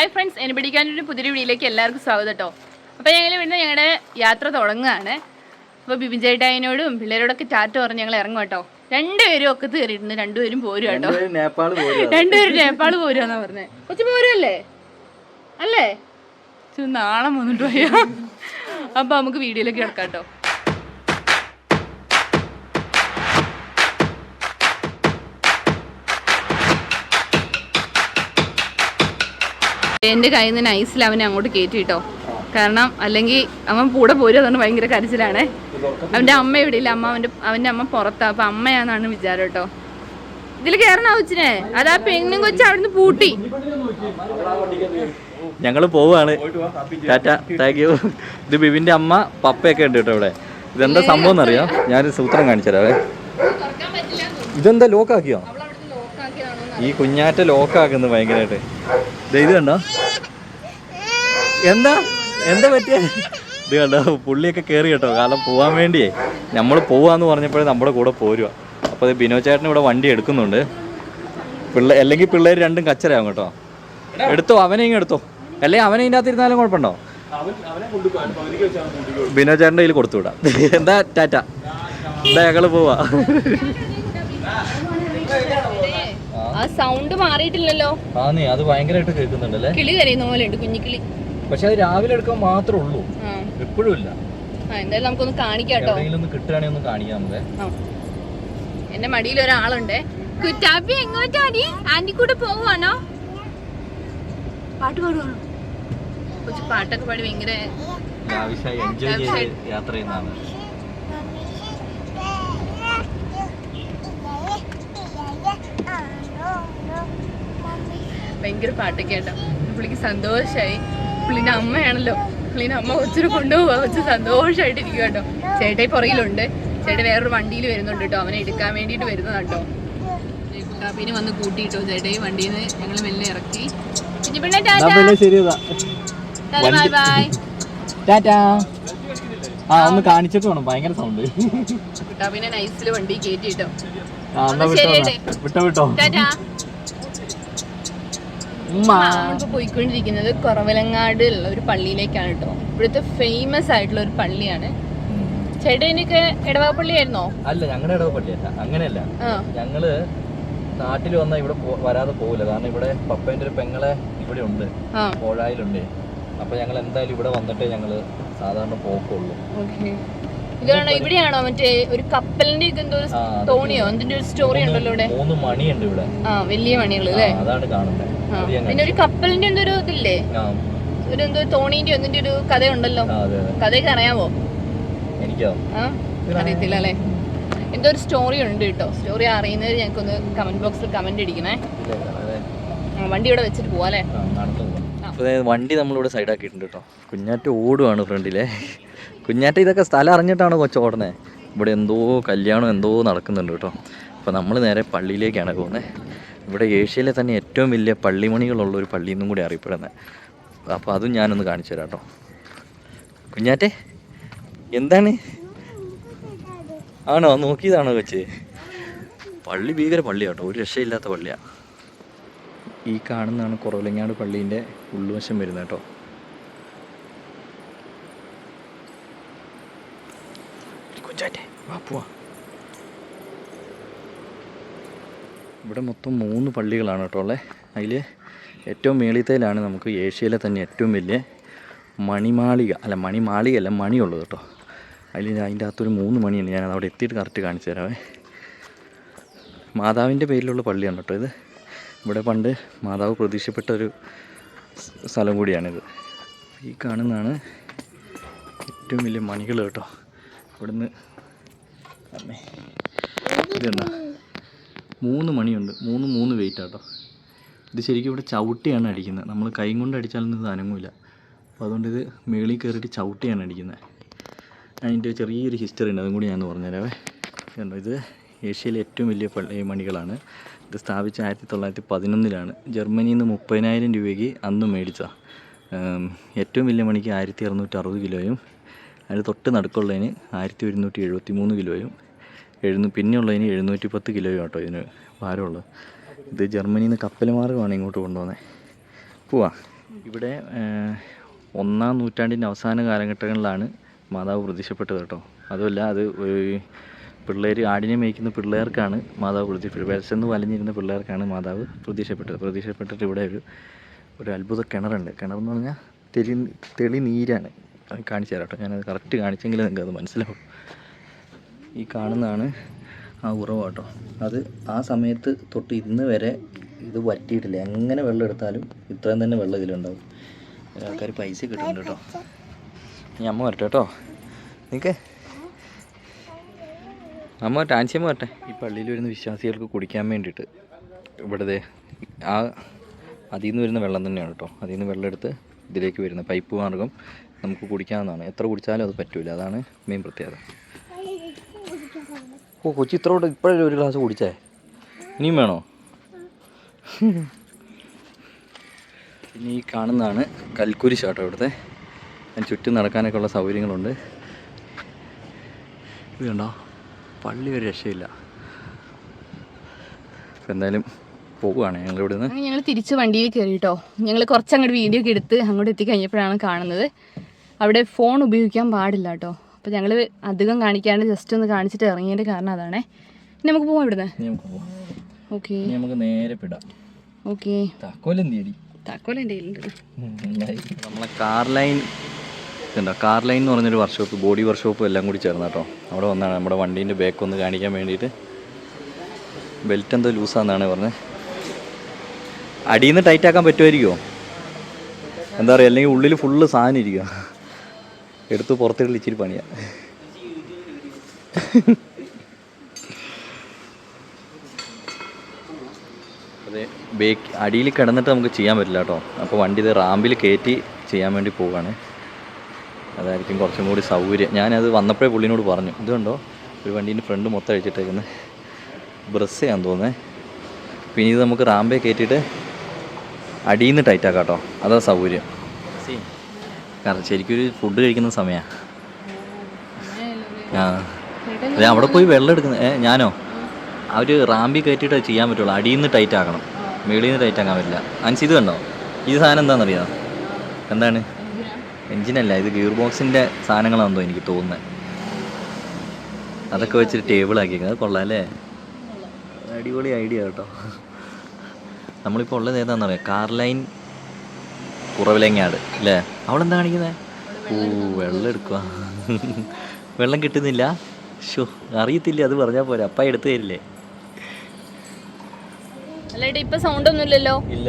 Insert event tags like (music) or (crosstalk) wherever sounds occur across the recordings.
Hi friends എന്നെ പിടിക്കാനൊരു പുതിയ വീഡിയോയിലേക്ക് എല്ലാവർക്കും സ്വാഗതം കേട്ടോ അപ്പോൾ ഞങ്ങൾ ഇവിടുന്ന് ഞങ്ങളുടെ യാത്ര തുടങ്ങുകയാണ്. അപ്പോൾ ബിബിൻ ചേട്ടായിനോടും പിള്ളേരോടൊക്കെ ടാറ്റ പറഞ്ഞ് ഞങ്ങൾ ഇറങ്ങും കേട്ടോ രണ്ടുപേരും ഒക്കെ തീറിയിട്ടുണ്ട് രണ്ടുപേരും പോരും കേട്ടോ രണ്ടുപേരും നേപ്പാൾ പോരുവാന്നാ പറഞ്ഞത് കൊച്ചു പോരുമല്ലേ അല്ലേ? നാളെ വന്നിട്ട് പോയോ അപ്പോൾ നമുക്ക് വീഡിയോയിലേക്ക് കിടക്കാം കേട്ടോ എന്റെ കയ്യിൽ നിന്ന് നൈസിൽ അവനെ അങ്ങോട്ട് കേട്ടോ കാരണം അല്ലെങ്കിൽ അവൻ കൂടെ പോരും അതുകൊണ്ട് ഭയങ്കര കരച്ചിലാണേ. അവന്റെ അമ്മ ഇവിടെ ഇല്ല. അമ്മ അവന്റെ അവന്റെ അമ്മ പുറത്താ. അപ്പം അമ്മയാന്നാണ് വിചാരം കേട്ടോ. ഇതിൽ കയറണ കൊച്ചിനെ? അതാ പെണ്ണും കൊച്ചു അവിടുന്ന് പൂട്ടി. ഞങ്ങൾ പോവാണ്. ടാറ്റ താങ്ക് യു ഇത് ബിബിന്റെ അമ്മ പപ്പയൊക്കെ ഉണ്ട് കേട്ടോ ഇവിടെ. ഇതെന്താ സംഭവം എന്നറിയോ? ഞാനൊരു സൂത്രം കാണിച്ചു തരാവേ. ഇതെന്താ ലോക്കാക്കിയോ ഈ കുഞ്ഞാറ്റ ലോക്കാക്കുന്നു ഭയങ്കരമായിട്ട് ഇത് കണ്ടോ? എന്താ? എന്താ പറ്റിയ? ഇത് കണ്ടോ? പുള്ളിയൊക്കെ കയറി കേട്ടോ. കാരണം പോവാൻ വേണ്ടിയേ. നമ്മൾ പോവാന്ന് പറഞ്ഞപ്പോഴേ നമ്മുടെ കൂടെ പോരുക അപ്പോൾ ബിനോ ചേട്ടൻ ഇവിടെ വണ്ടി എടുക്കുന്നുണ്ട്. പിള്ളേ അല്ലെങ്കിൽ പിള്ളേർ രണ്ടും കച്ചറയാവും കേട്ടോ. എടുത്തോ? അവനെ ഇങ്ങ് എടുത്തോ. അല്ലെങ്കിൽ അവനെ ഇതിന്റെ അകത്ത് ഇരുന്നാലും കുഴപ്പമുണ്ടോ? ബിനോ ചേട്ടന്റെ കയ്യിൽ കൊടുത്തു വിടാം. എന്താ ടാറ്റ? എന്താ ഞങ്ങൾ പോവാ. ആ സൗണ്ട് മാറിയിട്ടില്ലല്ലോ. ആ നീ അത് ഭയങ്കരമായിട്ട് കേൾക്കുന്നുണ്ടല്ലേ? കിളി കരയുന്ന പോലെ ഉണ്ട് കുഞ്ഞിക്കിളി. പക്ഷെ അത് രാവിലെ എടുക്കാൻ മാത്രമേ ഉള്ളൂ. എപ്പോഴും ഇല്ല. ആ, എന്തായാലും നമുക്കൊന്ന് കാണിക്കാം കേട്ടോ. എവിടെയെങ്കിലും ഒന്ന് കിട്ടുകയാണെങ്കിൽ ഒന്ന് കാണിക്കാം നമുക്ക്. എന്റെ മടിയിൽ ഒരാളുണ്ട്. കുറ്റാപ്പി എങ്ങോട്ടാടി ആന്റി കൂടെ പോവാണോ പാട്ട് പാടുവാണോ? കൊച്ചു പാട്ടൊക്കെ പാടി ഭയങ്കര യാത്ര ചെയ്യുന്നതാണ്. ഭയങ്കര പാട്ടൊക്കെ കേട്ടോ. പുള്ളിക്ക് സന്തോഷമായി പുള്ളിന്റെ അമ്മയാണല്ലോ. പുള്ളിന്റെ അമ്മ കൊച്ചിനെ കൊണ്ടുപോവാ. കൊച്ചു സന്തോഷമായിട്ടിരിക്കും കേട്ടോ. ചേട്ടൻ പുറകിലുണ്ട്. ചേട്ടൻ വേറൊരു വണ്ടിയിൽ വരുന്നുണ്ട് കേട്ടോ. അവനെ എടുക്കാൻ വേണ്ടിയിട്ട് വരുന്നത് കേട്ടോ. കുട്ടാപ്പിനെ വന്ന് കൂട്ടിയിട്ടോ ചേട്ടൻ വണ്ടിയിൽ നിന്ന് ഞങ്ങൾ മെല്ലെ ഇറക്കി. കുഞ്ഞിപ്പിള്ളേ ടാറ്റ ശരിയതാ. Bye bye. ടാറ്റാ ആ ഒന്ന് കാണിച്ചിട്ട് വേണം. ഭയങ്കര സൗണ്ട് കുട്ടാപ്പിനെ നൈസിൽ വണ്ടി കയറ്റിട്ടോ വിട്ടോ വിട്ടോ ടാറ്റാ. നമ്മളിപ്പോ പോയിക്കൊണ്ടിരിക്കുന്നത് കുറവലങ്ങാട് ഉള്ള ഒരു പള്ളിയിലേക്കാണ് കേട്ടോ ഇവിടുത്തെ ഫേമസ് ആയിട്ടുള്ള ഒരു പള്ളിയാണ്. ചേട്ടനൊക്കെ ചേട്ടനൊക്കെ ഇടവപ്പള്ളിയായിരുന്നോ അല്ല ഞങ്ങളുടെ ഇടവപ്പള്ളിയല്ല അങ്ങനെയല്ല. ആ. ഞങ്ങൾ നാട്ടിൽ വന്നാൽ ഇവിടെ വരാതെ പോകില്ല കാരണം ഇവിടെ പപ്പേന്റെ ഒരു പെങ്ങളെ ഇവിടെ ഉണ്ട്. പോഴായിലുണ്ട് കോഴായിലുണ്ട്. അപ്പൊ ഞങ്ങൾ എന്തായാലും ഇവിടെ വന്നിട്ടേ ഞങ്ങൾ സാധാരണ പോക്കുള്ളൂ. ഇതാണോ ഇവിടെയാണോ മറ്റേ ഒരു കപ്പലിന്റെ ഒക്കെ എന്തോ ഒരു തോണിയോ? എന്തിന്റെ ഒരു സ്റ്റോറി ഉണ്ടല്ലോ ഇവിടെ? മൂന്ന് മണിയുണ്ട് ഇവിടെ. ആ വലിയ മണികൾ അല്ലേ? അതാണ് കാണുന്നത് പിന്നെ ഒരു കപ്പലിന്റെ എന്തോ ഒരു ഇതില്ലേ ഒരു എന്തോ തോണീന്റെ എന്തിന്റെ ഒരു കഥയുണ്ടല്ലോ? ഉണ്ടല്ലോ കഥയൊക്കെ അറിയാമോ എനിക്കോ? അറിയത്തില്ല അല്ലേ? എന്തോ ഒരു സ്റ്റോറി ഉണ്ട് കേട്ടോ. സ്റ്റോറി അറിയുന്നവർ ഞങ്ങൾക്കൊന്ന് കമന്റ് ബോക്സിൽ കമന്റ് അടിക്കണേ വണ്ടി ഇവിടെ വെച്ചിട്ട് പോവാ അല്ലേ? നടന്നു പോവാം. അപ്പോൾ വണ്ടി നമ്മളിവിടെ സൈഡാക്കിയിട്ടുണ്ട് കേട്ടോ. കുഞ്ഞാറ്റ ഓടുവാണ് ഫ്രണ്ടിലെ. കുഞ്ഞാറ്റ ഇതൊക്കെ സ്ഥലം അറിഞ്ഞിട്ടാണ് കൊച്ചു ഓടുന്നത് ഇവിടെ എന്തോ കല്യാണം എന്തോ നടക്കുന്നുണ്ട് കേട്ടോ. അപ്പോൾ നമ്മൾ നേരെ പള്ളിയിലേക്കാണ് പോകുന്നത് ഇവിടെ ഏഷ്യയിലെ തന്നെ ഏറ്റവും വലിയ പള്ളിമണികളുള്ള ഒരു പള്ളി എന്നും കൂടി അറിയപ്പെടുന്നത് അപ്പോൾ അതും ഞാനൊന്ന് കാണിച്ചു തരാം കേട്ടോ. കുഞ്ഞാറ്റെ എന്താണ്? ആണോ? നോക്കിയതാണോ കൊച്ചേ? പള്ളി ഭീകര പള്ളിയാട്ടോ ഒരു രക്ഷയില്ലാത്ത പള്ളിയാണ് ഈ കാണുന്നതാണ് കുറവിലങ്ങാട് പള്ളീന്റെ ഉള്ളുവശം വരുന്നത് കേട്ടോ. ഇവിടെ മൊത്തം മൂന്ന് പള്ളികളാണ് കേട്ടോ ഉള്ളത് അതിൽ ഏറ്റവും മേളിത്തേലാണ് നമുക്ക് ഏഷ്യയിലെ തന്നെ ഏറ്റവും വലിയ മണിമാളിക അല്ല മണിമാളികയല്ല മണിയുള്ളത് കേട്ടോ. അതിൽ അതിന്റെ അകത്തൊരു മൂന്ന് മണിയുണ്ട്. ഞാൻ അവിടെ എത്തിയിട്ട് കറക്റ്റ് കാണിച്ചു തരാമേ മാതാവിന്റെ പേരിലുള്ള പള്ളിയാണ് കേട്ടോ ഇത്. ഇവിടെ പണ്ട് മാതാവ് പ്രതീക്ഷപ്പെട്ട ഒരു സ്ഥലം കൂടിയാണിത്. ഈ കാണുന്നതാണ് ഏറ്റവും വലിയ മണികൾ കേട്ടോ. ഇവിടുന്ന് അമ്മേ ഇതെന്താ? മൂന്ന് മണിയുണ്ട്. മൂന്ന് മൂന്ന് വെയിറ്റ് കേട്ടോ. ഇത് ശരിക്കും ഇവിടെ ചവിട്ടിയാണ് അടിക്കുന്നത്. നമ്മൾ കൈ കൊണ്ട് അടിച്ചാലൊന്നും ഇത് അനങ്ങൂല. അപ്പോൾ അതുകൊണ്ട് ഇത് മേളിൽ കയറിയിട്ട് ചവിട്ടിയാണ് അടിക്കുന്നത്. അതിന്റെ ചെറിയൊരു ഹിസ്റ്ററി ഉണ്ട്. അതും കൂടി ഞാൻ പറഞ്ഞുതരാവേ. കണ്ടോ ഇത് ഏഷ്യയിലെ ഏറ്റവും വലിയ പള്ളി മണികളാണ്. സ്ഥാപിച്ച ആയിരത്തി തൊള്ളായിരത്തി പതിനൊന്നിലാണ് ജർമ്മനിയിൽ നിന്ന് മുപ്പതിനായിരം രൂപയ്ക്ക് അന്ന് മേടിച്ച ഏറ്റവും വലിയ മണിക്ക് ആയിരത്തി അറുന്നൂറ്റി അറുപത് കിലോയും അതിന് തൊട്ട് നടുക്കുള്ളതിന് ആയിരത്തി ഒരുന്നൂറ്റി എഴുപത്തി മൂന്ന് കിലോയും എഴുന്ന പിന്നെയുള്ളതിന് എഴുന്നൂറ്റി പത്ത് കിലോയും കേട്ടോ ഇതിന് ഭാരമുള്ളത്. ഇത് ജർമ്മനിയിൽ നിന്ന് കപ്പൽ മാർഗമാണ് ഇങ്ങോട്ട് കൊണ്ടുവന്നത് പോവാ. ഇവിടെ ഒന്നാം നൂറ്റാണ്ടിന്റെ അവസാന കാലഘട്ടങ്ങളിലാണ് മാതാവ് പ്രത്യക്ഷപ്പെട്ടത് കേട്ടോ. അതുമല്ല അത് പിള്ളേർ ആടിനെ മേയ്ക്കുന്ന പിള്ളേർക്കാണ് മാതാവ് പ്രത്യക്ഷപ്പെട്ടത് വിശന്ന് വലഞ്ഞിരുന്ന പിള്ളേർക്കാണ് മാതാവ് പ്രത്യക്ഷപ്പെട്ടത് പ്രത്യക്ഷപ്പെട്ടിട്ട് ഇവിടെ ഒരു ഒരു അത്ഭുത കിണറുണ്ട്. കിണറെന്ന് പറഞ്ഞാൽ തെളി തെളി നീരാണ് കാണിച്ചു തരാം കേട്ടോ ഞാനത് കറക്റ്റ് കാണിച്ചെങ്കിൽ നിങ്ങൾക്ക് അത് മനസ്സിലാവും. ഈ കാണുന്നതാണ് ആ ഉറവ് കേട്ടോ അത് ആ സമയത്ത് തൊട്ട് ഇന്ന് വരെ ഇത് വറ്റിയിട്ടില്ല. എങ്ങനെ വെള്ളം എടുത്താലും ഇത്രയും തന്നെ വെള്ളം ഇതിലുണ്ടാവും. ആൾക്കാർ പൈസ കിട്ടുന്നുണ്ട് കേട്ടോ. ഇനി അമ്മ വരട്ടെ കേട്ടോ. നിൽക്കേ അമ്മ ടാൻസ്യം വരട്ടെ. ഈ പള്ളിയിൽ വരുന്ന വിശ്വാസികൾക്ക് കുടിക്കാൻ വേണ്ടിയിട്ട് ഇവിടുത്തെ ആ അതിൽ നിന്ന് വരുന്ന വെള്ളം തന്നെയാണ് കേട്ടോ. അതിൽ നിന്ന് വെള്ളം എടുത്ത് ഇതിലേക്ക് വരുന്ന പൈപ്പ് മാർഗം നമുക്ക് കുടിക്കാവുന്നതാണ്. എത്ര കുടിച്ചാലും അത് പറ്റൂല. അതാണ് മെയിൻ പ്രത്യേകത. ഓ കൊച്ചി ഇത്രോട്ട് ഇപ്പോഴല്ലേ ഒരു ഗ്ലാസ് കുടിച്ചേ? ഇനിയും വേണോ? പിന്നെ ഈ കാണുന്നതാണ് കൽക്കുരിശ് കേട്ടോ ഇവിടുത്തെ. ചുറ്റും നടക്കാനൊക്കെ ഉള്ള സൗകര്യങ്ങളുണ്ട്. ഇത് കണ്ടോ? പള്ളി ഒരു രക്ഷയില്ല. എന്തായാലും പോവുകയാണ് ഞങ്ങൾ ഇവിടെ നിന്ന് ഞങ്ങൾ തിരിച്ച് വണ്ടിയിൽ കയറിട്ടോ ഞങ്ങൾ കുറച്ച് അങ്ങോട്ട് വീഡിയോ ഒക്കെ എടുത്ത് അങ്ങോട്ട് എത്തിക്കഴിഞ്ഞപ്പോഴാണ് കാണുന്നത്. അവിടെ ഫോൺ ഉപയോഗിക്കാൻ പാടില്ല കേട്ടോ അപ്പോൾ ഞങ്ങൾ അധികം കാണിക്കാണ്ട് ജസ്റ്റ് ഒന്ന് കാണിച്ചിട്ട് ഇറങ്ങിയതിന്റെ കാരണം അതാണേ. ഇനി നമുക്ക് പോവാം ഇവിടുന്ന്. നമുക്ക് ഓക്കെ നേരെ പിടാം ഓക്കെ നമ്മളെ കാർ ലൈൻ ഇതുണ്ടോ? കാർ ലൈൻ എന്ന് പറഞ്ഞൊരു വർക്ക്ഷോപ്പ് ബോഡി വർക്ക്ഷോപ്പ് എല്ലാം കൂടി ചേർന്നാട്ടോ അവിടെ വന്നാണ് നമ്മുടെ വണ്ടീന്റെ ബാക്ക് ഒന്ന് കാണിക്കാൻ വേണ്ടിയിട്ട്. ബെൽറ്റ് എന്തോ ലൂസാന്നാണ് പറഞ്ഞത് അടിയിൽ നിന്ന് ടൈറ്റ് ആക്കാൻ പറ്റുമായിരിക്കുമോ എന്താ പറയുക അല്ലെങ്കിൽ ഉള്ളിൽ ഫുള്ള് സാധനം ഇരിക്കുക എടുത്ത് പുറത്തിടൽ ഇച്ചിരി പണിയാ. അതെ ബേക്ക് അടിയിൽ കിടന്നിട്ട് നമുക്ക് ചെയ്യാൻ പറ്റില്ല കേട്ടോ. അപ്പോൾ വണ്ടി ഇത് റാമ്പിൽ കയറ്റി ചെയ്യാൻ വേണ്ടി പോവുകയാണ് അതായിരിക്കും കുറച്ചും കൂടി സൗകര്യം. ഞാനത് വന്നപ്പോഴേ പുള്ളിനോട് പറഞ്ഞു ഇതുണ്ടോ? ഒരു വണ്ടീന്റെ ഫ്രണ്ട് മൊത്തം അഴിച്ചിട്ടേക്കുന്നത് ബ്രസ് ചെയ്യാൻ തോന്നേ പിന്നെ ഇത് നമുക്ക് റാമ്പേ കയറ്റിയിട്ട് അടിയിൽ നിന്ന് ടൈറ്റാക്കാം കേട്ടോ. അതാ സൗകര്യം. കാരണം ശരിക്കും ഒരു ഫുഡ് കഴിക്കുന്ന സമയമാണ് ആ. അതെ അവിടെ പോയി വെള്ളം എടുക്കുന്നത് ഏ ഞാനോ? അവർ റാമ്പി കയറ്റിയിട്ട് ചെയ്യാൻ പറ്റുള്ളൂ. അടിയിൽ നിന്ന് ടൈറ്റ് ആക്കണം. മേളിൽ നിന്ന് ടൈറ്റ് ആക്കാൻ പറ്റില്ല. അൻസ് ഇത് കണ്ടോ? ഈ സാധനം എന്താണെന്നറിയാം? എന്താണ്? എഞ്ചിനല്ല ഇത് ഗിയർ ബോക്സിന്റെ സാധനങ്ങളാണെന്നോ എനിക്ക് തോന്നുന്നത് അതൊക്കെ വെച്ചിട്ട് ടേബിൾ ആക്കിയേക്കുന്നത് അത് കൊള്ളാം അല്ലേ അടിപൊളി ഐഡിയ കേട്ടോ. നമ്മളിപ്പോൾ ഉള്ളത് ഏതാണെന്ന് പറയാം കാർ ലൈൻ കുറവിലങ്ങാട് അല്ലേ? അവിടെ എന്താ കാണിക്കുന്നത് ഓ വെള്ളം എടുക്കുക വെള്ളം കിട്ടുന്നില്ല? ഷോ അറിയത്തില്ല അത് പറഞ്ഞാൽ പോരാ. അപ്പ എടുത്തു തരില്ലേ? അല്ലേട്ടാ ഇപ്പൊ സൗണ്ട് ഒന്നും ഇല്ലല്ലോ ഇല്ല.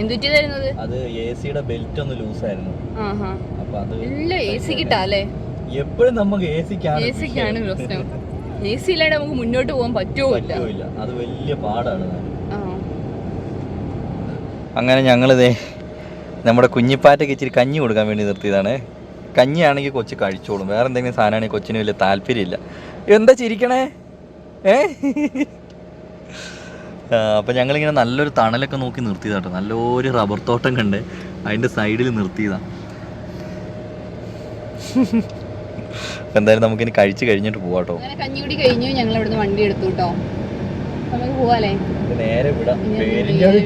എന്തുറ്റി തരുന്നത് അത് എ സിയുടെ ബെൽറ്റ് ഒന്ന് ലൂസ് ആയിരുന്നു. അപ്പൊ അത് ഇല്ല എ സി എപ്പോഴും നമുക്ക് എ സിക്കാണ് എ സിക്കാണ് പ്രശ്നം. എ സി നമുക്ക് മുന്നോട്ട് പോകാൻ പറ്റുമില്ല അത് വലിയ പാടാണ്. ആ അങ്ങനെ ഞങ്ങളിതേ നമ്മുടെ കുഞ്ഞിപ്പാറ്റയ്ക്ക് ഇച്ചിരി കഞ്ഞി കൊടുക്കാൻ വേണ്ടി നിർത്തിയതാണ്. കഞ്ഞി ആണെങ്കിൽ കൊച്ചു കഴിച്ചോളും. വേറെ എന്തെങ്കിലും സാധനമാണെങ്കിൽ കൊച്ചിന് വലിയ താല്പര്യമില്ല. എന്താ ചിരിക്കണേ? ഏ? ആ, അപ്പം ഞങ്ങളിങ്ങനെ നല്ലൊരു തണലൊക്കെ നോക്കി നിർത്തിയതാട്ടോ. നല്ലൊരു റബ്ബർ തോട്ടം കണ്ട് അതിന്റെ സൈഡിൽ നിർത്തിയതാ. എന്തായാലും നമുക്കിനി കഴിച്ച് കഴിഞ്ഞിട്ട് പോവാട്ടോ. അങ്ങനെ കഞ്ഞി കുടി കഴിഞ്ഞു. ഞങ്ങൾ ഇവിടുന്ന് വണ്ടി എടുത്തു കേട്ടോ. നമുക്ക് പോവാല്ലേ? നേരെ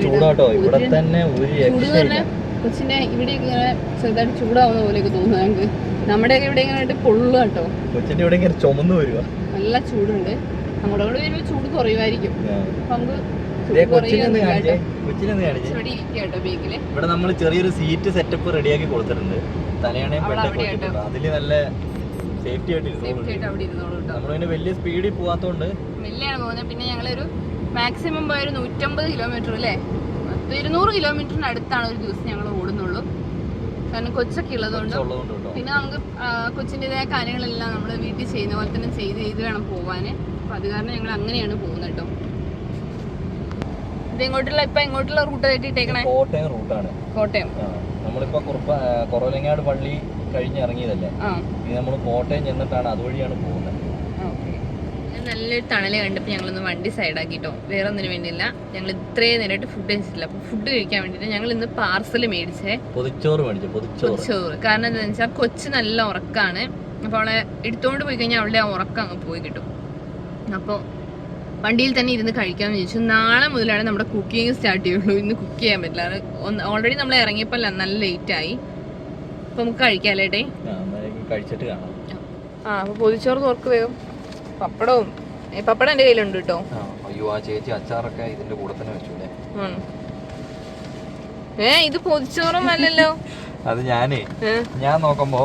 ചൂടാട്ടോ. ഇവിടെ തന്നെ ഒരു ഇവിടെയൊക്കെ ഇങ്ങനെ ചെറുതായിട്ട് ചൂടാവുന്ന പോലെയൊക്കെ തോന്നുന്നു ഞങ്ങൾക്ക്. നമ്മുടെയൊക്കെ ഇവിടെ ഇങ്ങനെ പൊള്ളു കേട്ടോ. ഇവിടെ ഇങ്ങനെ ചുമന്ന് വരുക നല്ല ചൂടുണ്ട്. അങ്ങോട്ട് കൂടെ വരുമ്പോൾ ചൂട് കുറയുമായിരിക്കും. അപ്പൊ നമുക്ക് ഇവിടെ നമ്മൾ ചെറിയൊരു സീറ്റ് സെറ്റപ്പ് റെഡിയാക്കി കൊടുത്തിട്ടുണ്ട്. തലയണയും അതിൽ നല്ല സേഫ്റ്റി ആയിട്ട് നമ്മൾ പിന്നെ വലിയ സ്പീഡിൽ പോവാത്തോണ്ട് മെല്ലെയാണ് പോകുന്നത് പിന്നെ ഞങ്ങളൊരു മാക്സിമം പോയ ഒരു നൂറ്റമ്പത് കിലോമീറ്റർ അല്ലേ? ഇരുന്നൂറ് കിലോമീറ്ററിന് അടുത്താണ് ഒരു ദിവസം ഞങ്ങൾ ഓടുന്നുള്ളൂ. കാരണം കൊച്ചൊക്കെ ഉള്ളതുകൊണ്ട്. പിന്നെ നമുക്ക് കൊച്ചിന്റെതായ കാര്യങ്ങളെല്ലാം നമ്മൾ വീട്ടിൽ ചെയ്യുന്ന പോലെ തന്നെ ചെയ്ത് ചെയ്ത് വേണം പോവാൻ അപ്പം അത് കാരണം ഞങ്ങൾ അങ്ങനെയാണ് പോകുന്നത് കേട്ടോ. ഇത് ഇങ്ങോട്ടുള്ള ഇപ്പം ഇങ്ങോട്ടുള്ള റൂട്ട് ആയിട്ട് ഇട്ടേക്കണേ? കോട്ടയം റൂട്ടാണ് കോട്ടയം. നമ്മളിപ്പോ കുറുപ്പ കുറവലങ്ങാട് പള്ളി കഴിഞ്ഞിറങ്ങിയതല്ലേ ഇനി നമ്മൾ കോട്ടയം ചെന്നിട്ടാണ് അതുവഴിയാണ് പോകുന്നത്. നല്ലൊരു തണൽ കണ്ടപ്പോൾ ഞങ്ങളൊന്ന് വണ്ടി സൈഡാക്കിട്ടോ. വേറെ ഒന്നിനു വേണ്ടിയില്ല. ഞങ്ങൾ ഇത്രയും നേരമായിട്ട് ഫുഡ് കഴിച്ചിട്ടില്ല. അപ്പോൾ ഫുഡ് കഴിക്കാൻ വേണ്ടിയിട്ട് ഞങ്ങൾ ഇന്ന് പാർസൽ മേടിച്ചേ. പൊതിച്ചോറ് മേടിച്ചു പൊതിച്ചോറ്. കാരണം എന്താണെന്ന് വെച്ചാൽ കൊച്ചു നല്ല ഉറക്കാണ്. അപ്പോൾ അവളെ എടുത്തുകൊണ്ട് പോയി കഴിഞ്ഞാൽ അവളുടെ ആ ഉറക്കം അങ്ങ് പോയി കിട്ടും. അപ്പോൾ വണ്ടിയിൽ തന്നെ ഇരുന്ന് കഴിക്കാമെന്ന് ചോദിച്ചു നാളെ മുതലാണ് നമ്മുടെ കുക്കിംഗ് സ്റ്റാർട്ട് ചെയ്യുള്ളൂ. ഇന്ന് കുക്ക് ചെയ്യാൻ പറ്റില്ല. ഓൾറെഡി നമ്മൾ ഇറങ്ങിയപ്പോൾ നല്ല ലേറ്റ് ആയി. അപ്പൊ നമുക്ക് എന്നാലും കഴിച്ചിട്ട് കാണാം. ആ അപ്പൊ പൊതിച്ചോറ് തോർക്ക് വേഗം. പപ്പടവും. പപ്പടം എന്റെ കയ്യിലുണ്ട് കേട്ടോ ആ, അയ്യോ ആ ചേച്ചി അച്ചാറൊക്കെ ഇതിന്റെ കൂടെ തന്നെ. ഏ ഇത് പൊതിച്ചോറും അല്ലല്ലോ. (laughs) അത് ഞാനേ. ഞാൻ നോക്കുമ്പോ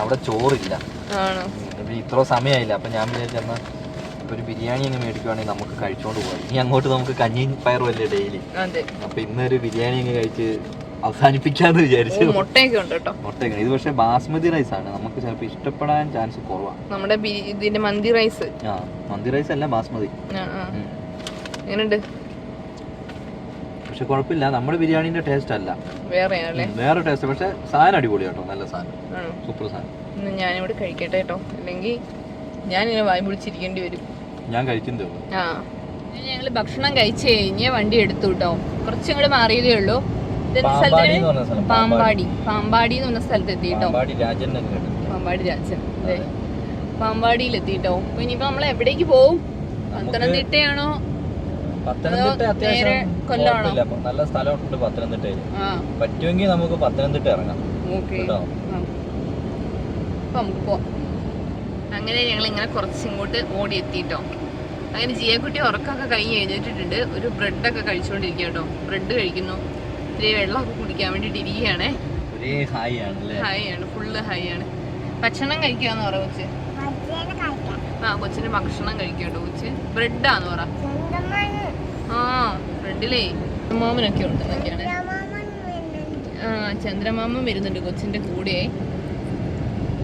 അവിടെ ചോറില്ല. ഇത്ര സമയമായില്ല അപ്പൊ ഞാൻ വിചാരിച്ചെന്നാ ഒരു ബിരിയാണി അങ്ങ് മേടിക്കുവാണെങ്കിൽ നമുക്ക് കഴിച്ചോണ്ട് പോകാം. ഇനി അങ്ങോട്ട് നമുക്ക് കഞ്ഞി പയറുമല്ലേ ഡെയിലി അതെ. അപ്പൊ ഇന്നൊരു ബിരിയാണി അങ്ങ് കഴിച്ച് അവസാനിപ്പിക്കാന്ന് വിചാരിച്ചു. മുട്ടയൊക്കെ ഉണ്ട് കേട്ടോ. ഇത് പക്ഷേ ബാസ്മതി റൈസ് ആണ്. നമുക്ക് ചിലപ്പോ ഇഷ്ടപ്പെടാൻ ചാൻസ് കുറവാണ് നമ്മുടെ ബി- ഇതിന്റെ മന്തി റൈസ് ആ മന്തി റൈസ് അല്ല ബാസ്മതി. ഉം. എങ്ങനെയുണ്ട്? പക്ഷെ കുഴപ്പമില്ല. നമ്മുടെ ബിരിയാണീന്റെ ടേസ്റ്റ് അല്ല. വേറെയാണല്ലേ? ഉം, വേറെ ടേസ്റ്റ് പക്ഷെ സാധനം അടിപൊളി കേട്ടോ. നല്ല സാധനം. ആണോ? സൂപ്പർ സാധനം. ഇന്ന് ഞാനിവിടെ കഴിക്കട്ടെ കേട്ടോ. അല്ലെങ്കിൽ ഞാനിങ്ങനെ വായി പിടിച്ചിരിക്കേണ്ടി വരും. ഞാൻ കഴിക്കുന്നതേ ആ. ഞങ്ങൾ ഭക്ഷണം കഴിച്ചു കഴിഞ്ഞ് വണ്ടി എടുത്തു കേട്ടോ. കുറച്ചും കൂടെ മാറിയതേ ഉള്ളൂ. പാമ്പാടി പാമ്പാടി. എന്ന് പറഞ്ഞ സ്ഥലത്ത് എത്തിട്ടോ പാമ്പാടി രാജൻ അതെ. പാമ്പാടിയിൽ എത്തിട്ടോ അപ്പൊ ഇനിയിപ്പോ നമ്മൾ എവിടേക്ക് പോവും? പത്തനംതിട്ടയാണോ? നേരെ കൊല്ലമാണോ? നല്ല സ്ഥലമുണ്ട് പത്തനംതിട്ടയിൽ പറ്റുമെങ്കിൽ നമുക്ക് പത്തനംതിട്ട ഇറങ്ങാം. കേട്ടോ? അപ്പൊ നമുക്ക് പോവാം. അങ്ങനെ ഞങ്ങൾ ഇങ്ങനെ കുറച്ച് ഇങ്ങോട്ട് ഓടി എത്തിയിട്ടോ അങ്ങനെ ജിയക്കുട്ടി ഉറക്കമൊക്കെ കഴിഞ്ഞ് എഴുന്നേറ്റിട്ടുണ്ട്. ഒരു ബ്രെഡൊക്കെ കഴിച്ചുകൊണ്ടിരിക്കുക കേട്ടോ ബ്രെഡ് കഴിക്കുന്നു. ഇത്തിരി വെള്ളമൊക്കെ കുടിക്കാൻ വേണ്ടിയിട്ട് ഇരിക്കുകയാണേ. ഹൈ ഹായ് ആണ്. ഫുള്ള് ഹൈ ആണ്. ഭക്ഷണം കഴിക്കാന്ന് പറ കൊച്ച്. ആ കൊച്ചിന് ഭക്ഷണം കഴിക്കട്ടോ കൊച്ച്. ബ്രെഡാന്ന് പറ. ആ ബ്രെഡിലേ മാമനൊക്കെ ഉണ്ട് എന്നൊക്കെയാണ് ആ ചന്ദ്രമാമൻ വരുന്നുണ്ട് കൊച്ചിന്റെ കൂടെ.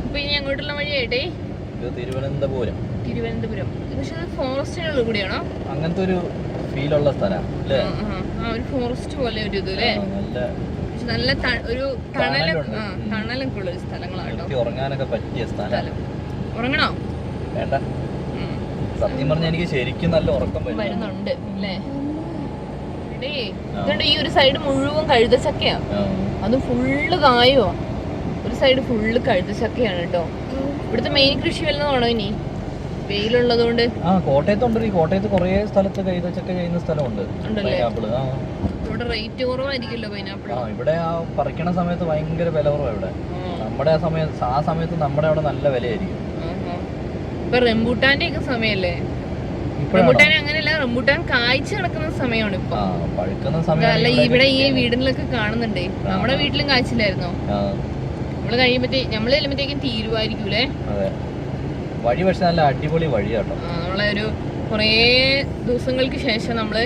അപ്പൊ ഇനി അങ്ങോട്ടുള്ള വഴിയായിട്ടേ. ഇത് തിരുവനന്തപുരം. തിരുവനന്തപുരം. പക്ഷെ കൂടിയാണോ? അങ്ങനത്തെ ഒരു ഫീൽ സ്ഥലമാണ് ആ, ആ, ആ ഒരു ഫോറസ്റ്റ് പോലെ ഒരു ഇത് അല്ലേ? നല്ല ഒരു തണലൊക്കെ ഉള്ള ഒരു സ്ഥലങ്ങളാണ് ഉറങ്ങാനൊക്കെ പറ്റിയ സ്ഥലം. ഉറങ്ങണോ? വേണ്ട. സത്യം പറഞ്ഞാൽ എനിക്ക് ശരിക്കും നല്ല ഉറക്കം വരുന്നുണ്ട്. അല്ലേ? എടീ, ഇതുണ്ട് ഈ ഒരു സൈഡ് മുഴുവൻ കഴുതച്ചക്കയാ. ആ. അത് ഫുള്ള് കായോ ഒരു സൈഡ് ഫുള്ള് കഴുതച്ചക്കയാണ് കേട്ടോ. ഇവിടുത്തെ മെയിൻ കൃഷി വല്ലതാണോ ഇനി? വെയിലുള്ളതുകൊണ്ട്? ആ കോട്ടയത്തുണ്ട്. ഈ കോട്ടയത്ത് കുറേ സ്ഥലത്ത് കൈതച്ചൊക്കെ ചെയ്യുന്ന സ്ഥലമുണ്ട്? പൈനാപ്പിൾ ആ. ഇവിടെ റേറ്റ് കുറവായിരിക്കുമല്ലോ പൈനാപ്പിൾ ആ ഇവിടെ ആ പറിക്കണ സമയത്ത് ഭയങ്കര വില കുറവാണ് ഇവിടെ. നമ്മുടെ ആ സമയത്ത് ആ സമയത്ത് നമ്മുടെ അവിടെ നല്ല വിലയായിരിക്കും. ഇപ്പൊ റംബൂട്ടാന്റെ ഒക്കെ സമയല്ലേ റംബൂട്ടാൻ അങ്ങനെയല്ല റംബൂട്ടാൻ കായ്ച്ചു കിടക്കുന്ന സമയമാണ് ഇപ്പൊ. പഴുക്കുന്ന സമയം അല്ല ഇവിടെ ഈ വീടിനൊക്കെ കാണുന്നുണ്ടേ. നമ്മുടെ വീട്ടിലും കായ്ച്ചില്ലായിരുന്നോ? നമ്മൾ കഴിയുമ്പത്തേ നമ്മൾ ചെല്ലുമ്പത്തേക്കും തീരുവായിരിക്കൂലേ? അതെ. വഴി പക്ഷെ നല്ല അടിപൊളി വഴിയാട്ടോ. നമ്മളെ ഒരു കുറേ ദിവസങ്ങൾക്ക് ശേഷം നമ്മൾ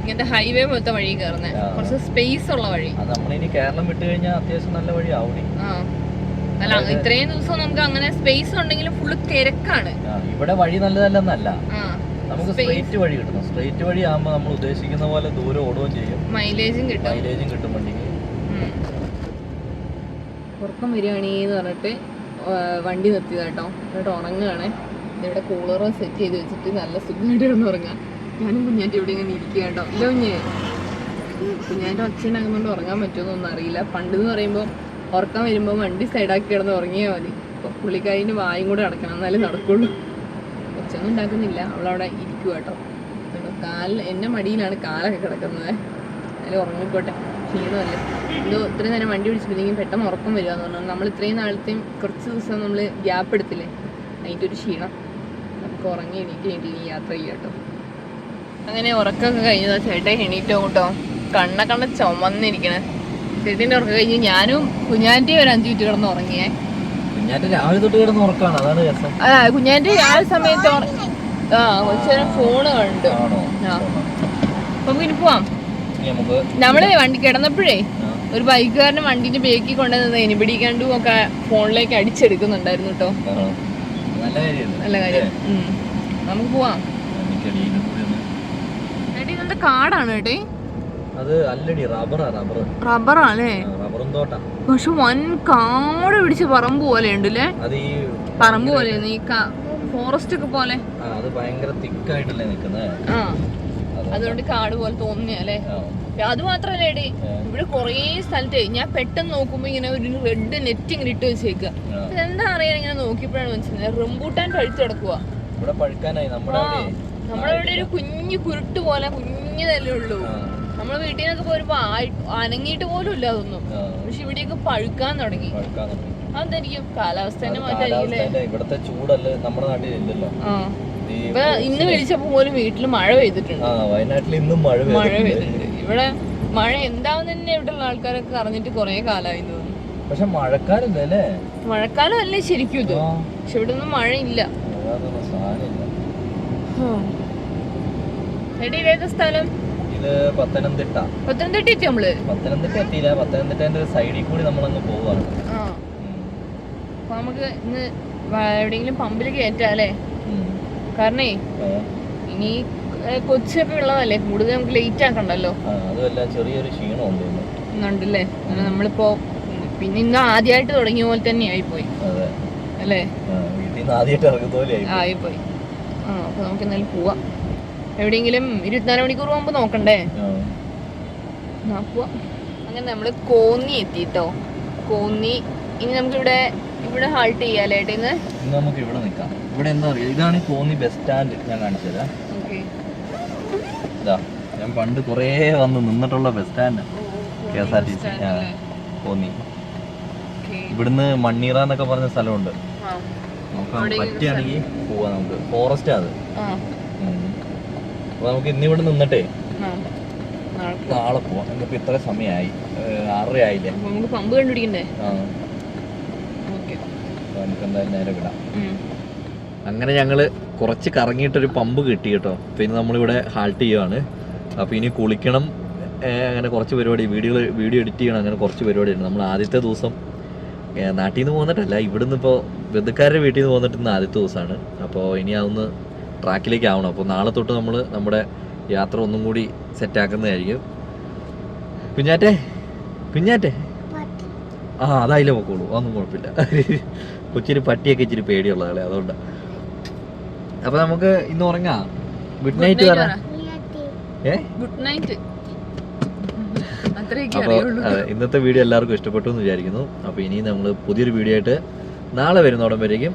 ഇങ്ങനത്തെ ഹൈവേ പോലത്തെ വഴി കയറുന്നത് ആ. കുറച്ച് സ്പേസ് ഉള്ള വഴി. നമ്മളിനി കേരളം വിട്ട് കഴിഞ്ഞാൽ അത്യാവശ്യം നല്ല വഴി ആവണി ആ. അല്ല ഇത്രയും ദിവസം നമുക്ക് അങ്ങനെ സ്പേസ് ഉണ്ടെങ്കിലും ഫുള്ള് തിരക്കാണ്. ഇവിടെ വഴി നല്ലതല്ലെന്നല്ല. നമുക്ക്. സ്ട്രേറ്റ് വഴി കിട്ടണം. സ്ട്രേറ്റ് വഴി ആകുമ്പോൾ നമ്മൾ ഉദ്ദേശിക്കുന്ന പോലെ ദൂരം ഓടുകയും ചെയ്യും. മൈലേജും കിട്ടും. മൈലേജും കിട്ടും വണ്ടിക്ക്. ഉറക്കം വരികയാണെന്ന് പറഞ്ഞിട്ട് വണ്ടി നിർത്തിയത് കേട്ടോ എന്നിട്ട് ഉറങ്ങുകയാണ്. ഇവിടെ കൂളർ സെറ്റ് ചെയ്ത് വെച്ചിട്ട് നല്ല സുഖമായിട്ട് കിടന്ന് ഉറങ്ങാം ഞാനും കുഞ്ഞാന്റെ ഇവിടെ ഇങ്ങനെ ഇരിക്കുക കേട്ടോ ഇല്ല കുഞ്ഞേ കുഞ്ഞാന്റെ ഒച്ചയുണ്ടാകുന്നതുകൊണ്ട് ഉറങ്ങാൻ പറ്റുമെന്നൊന്നും അറിയില്ല. പണ്ട് എന്ന് പറയുമ്പോൾ ഉറക്കം വരുമ്പോൾ വണ്ടി സൈഡാക്കി കിടന്ന് ഉറങ്ങിയാൽ മതി. അപ്പോൾ പുള്ളിക്കാരിന്റെ വായും കൂടെ അടക്കണം. എന്നാലേ നടക്കുള്ളൂ. ഒച്ചൊന്നും ഉണ്ടാക്കുന്നില്ല. അവളവിടെ ഇരിക്കുക കേട്ടോ കാലിൽ എന്റെ മടിയിലാണ് കാലൊക്കെ കിടക്കുന്നത്. അതിൽ ഉറങ്ങിക്കോട്ടെ. ക്ഷീണമല്ലേ എന്തോ ഇത്രയും നേരം വണ്ടി പിടിച്ചിട്ടുണ്ടെങ്കിൽ പെട്ടെന്ന് ഉറക്കം വരിക എന്ന് പറഞ്ഞാൽ നമ്മൾ ഇത്രയും നാളത്തെയും കുറച്ച് ദിവസം നമ്മൾ ഗ്യാപ്പ് എടുത്തില്ലേ? അതിന്റെ ഒരു ക്ഷീണം. നമുക്ക് ഉറങ്ങി എണീറ്റ് ഇനി യാത്ര ചെയ്യാം കേട്ടോ. അങ്ങനെ ഉറക്കമൊക്കെ കഴിഞ്ഞതാ. ചേട്ടാ എണീറ്റോ കൂട്ടോ കണ്ണ കണ്ണ ചുമന്നിരിക്കണേ. ചേട്ടന്റെ ഉറക്കം കഴിഞ്ഞ് ഞാനും കുഞ്ഞാന്റെ ഒരു അഞ്ച് മിനിറ്റ് കിടന്ന് ഉറങ്ങിയേ. ഞാൻ രാവിലെ തൊട്ട് കിടന്ന് ഉറക്കാണ്. അതാണ് രസം. ആ കുഞ്ഞാന്റെ സമയത്ത് ആ കൊച്ചു ഫോണ് കണ്ടു. ആ. അപ്പം പിന്നെ പോവാം. നമ്മൾ വണ്ടി കിടന്നപ്പോഴേ ഒരു ബൈക്കുകാരന് വണ്ടിന്റെ ബേക്കി കൊണ്ടുവന്നത് ഇനി പിടിക്കാണ്ടും ഒക്കെ ഫോണിലേക്ക് അടിച്ചെടുക്കുന്നുണ്ടായിരുന്നു കേട്ടോ നല്ല കാര്യം. നമുക്ക് പോവാം. ഇതെന്താ കാടാണ് കേട്ടേ അത് അല്ലടി റബ്ബറാ റബ്ബർ റബ്ബറാണല്ലേ റബ്ബറും തോട്ട. പക്ഷെ വൻ കാട് പിടിച്ച് പറമ്പ് പോലെ ഉണ്ടല്ലേ അത് ഈ പറമ്പ് പോലെ ഈ ഫോറസ്റ്റ് ഒക്കെ പോലെ. ആ, അത് ഭയങ്കര തിക്കായിട്ടല്ലേ നിക്കുന്നത് ആ. അതുകൊണ്ട് കാട് പോലെ തോന്നിയല്ലേ അത് മാത്രല്ല എടി ഇവിടെ കുറേ സ്ഥലത്ത് ഞാൻ പെട്ടെന്ന് നോക്കുമ്പോ ഇങ്ങനെ ഒരു റെഡ് നെറ്റ് ഇങ്ങനെ ഇട്ട് വെച്ചേക്കുക എന്താ അറിയാൻ ഇങ്ങനെ നോക്കിയപ്പോഴാണ് മനസ്സിലായത്. റംബൂട്ടാൻ പഴുത്ത് കിടക്കുക നമ്മുടെ നമ്മളിവിടെ ഒരു കുഞ്ഞു കുരുട്ട് പോലെ കുഞ്ഞതല്ലേ ഉള്ളൂ. നമ്മളെ വീട്ടിൽ നിന്നൊക്കെ പോരുമ്പോ അനങ്ങിയിട്ട് പോലും ഇല്ല അതൊന്നും. പക്ഷെ ഇവിടെയൊക്കെ പഴുക്കാൻ തുടങ്ങി. അതെന്തായിരിക്കും? കാലാവസ്ഥേന്റെ കാലാവസ്ഥേന്റെ ഇവിടുത്തെ ചൂടല്ലേ നമ്മുടെ നാട്ടിലില്ലല്ലോ. ഇപ്പൊ ഇന്ന് വിളിച്ചപ്പോ പോലും വീട്ടിൽ മഴ പെയ്തിട്ടുണ്ട്. വയനാട്ടിൽ ഇന്നും മഴ മഴ പെയ്തിട്ടുണ്ട്. ഇവിടെ മഴ എന്താന്ന് തന്നെ ഇവിടെയുള്ള ആൾക്കാരൊക്കെ അറിഞ്ഞിട്ട് കൊറേ കാലമായി തോന്നുന്നു. പക്ഷെ മഴക്കാലം മഴക്കാലം അല്ലേ ശരിക്കും ഇത്? പക്ഷെ ഇവിടെ ഒന്നും മഴയില്ല എടി ഇതേത് സ്ഥലം? ഇത് പത്തനംതിട്ട. പത്തനംതിട്ട എത്തി നമ്മൾ? പത്തനംതിട്ട എത്തിയില്ല. പത്തനംതിട്ടേന്റെ സൈഡിൽ കൂടി പോവാണ്. നമുക്ക് ഇന്ന് എവിടെയെങ്കിലും പമ്പിൽ കേറ്റാലേ. കാരണേ ഇനി കൊച്ചൊക്കെ ഉള്ളതല്ലേ? കൂടുതൽ നമുക്ക് ലേറ്റ് ആക്കണ്ടല്ലോ. അതുമല്ല ചെറിയൊരു ക്ഷീണം നമ്മളിപ്പോ പിന്നെ ഇന്ന് ആദ്യമായിട്ട് തുടങ്ങിയ പോലെ തന്നെ ആയിപ്പോയി. അല്ലേ? ആയിപ്പോയി. ആ അപ്പൊ നമുക്ക് എന്തായാലും പോവാം. എവിടെയെങ്കിലും ഇരുപത്തിനാല് മണിക്കൂർ മുമ്പ് നോക്കണ്ടേ? പോവാം. അങ്ങനെ നമ്മൾ കോന്നി എത്തിട്ടോ? കോന്നി ഇനി നമുക്കിവിടെ ഇവിടെ ഹാൾട്ട് ചെയ്യാല്ലേ ഇന്ന് നമുക്ക് ഇവിടെ നിൽക്കാം ഇവിടെ എന്താ പറയുക ഇതാണ് തോന്നി കോന്നി ബസ് സ്റ്റാൻഡ് ഞാൻ കാണിച്ചു തരാം. ഇതാ ഞാൻ പണ്ട് കുറേ വന്ന് നിന്നിട്ടുള്ള bus stand K S R T C തോന്നി കോന്നി ഇവിടുന്ന് മണ്ണീറ എന്നൊക്കെ പറഞ്ഞ സ്ഥലമുണ്ട്. നമുക്ക് പറ്റുകയാണെങ്കിൽ പോവാം നമുക്ക്. ഫോറസ്റ്റ് അത്. അപ്പൊ നമുക്ക് ഇന്നിവിടെ നിന്നിട്ടേ നാളെ പോവാം. നമുക്ക് ഇത്ര സമയമായി. ആറര ആയില്ലേ നമുക്ക് പമ്പ് കണ്ടുപിടിക്കണ്ടേ? ആ. അപ്പൊ നമുക്ക് എന്തായാലും നേരെ വിടാം. അങ്ങനെ ഞങ്ങൾ കുറച്ച് കറങ്ങിയിട്ടൊരു പമ്പ് കിട്ടി കേട്ടോ. പിന്നെ നമ്മളിവിടെ ഹാൾട്ട് ചെയ്യുവാണ്. അപ്പോൾ ഇനി കുളിക്കണം. അങ്ങനെ കുറച്ച് പരിപാടി വീഡിയോ വീഡിയോ എഡിറ്റ് ചെയ്യണം. അങ്ങനെ കുറച്ച് പരിപാടി ഉണ്ട് നമ്മൾ ആദ്യത്തെ ദിവസം നാട്ടിൽ നിന്ന് പോന്നിട്ടല്ല ഇവിടുന്ന് ഇപ്പോൾ ബന്ധുക്കാരുടെ വീട്ടിൽ നിന്ന് പോന്നിട്ട് ഇന്ന് ആദ്യത്തെ ദിവസമാണ്. അപ്പോൾ ഇനി അതൊന്ന് ട്രാക്കിലേക്ക് ആവണം. അപ്പോൾ നാളെ തൊട്ട് നമ്മൾ നമ്മുടെ യാത്ര ഒന്നും കൂടി സെറ്റാക്കുന്നതായിരിക്കും കുഞ്ഞാറ്റേ കുഞ്ഞാറ്റേ. ആ അതായില്ലേ പോക്കോളൂ അതൊന്നും കുഴപ്പമില്ല. കൊച്ചിന് പട്ടിയൊക്കെ ഇച്ചിരി പേടിയുള്ള ആളെ അതുകൊണ്ടാണ് അപ്പൊ നമുക്ക് ഇന്ന് ഉറങ്ങാം. ഗുഡ് നൈറ്റ് പറ. ഏ? ഗുഡ് നൈറ്റ് അപ്പോൾ ഇന്നത്തെ വീഡിയോ എല്ലാവർക്കും ഇഷ്ടപ്പെട്ടു എന്ന് വിചാരിക്കുന്നു. അപ്പോൾ ഇനി നമ്മൾ പുതിയൊരു വീഡിയോ ആയിട്ട് നാളെ വരുന്നോടം വരേക്കും.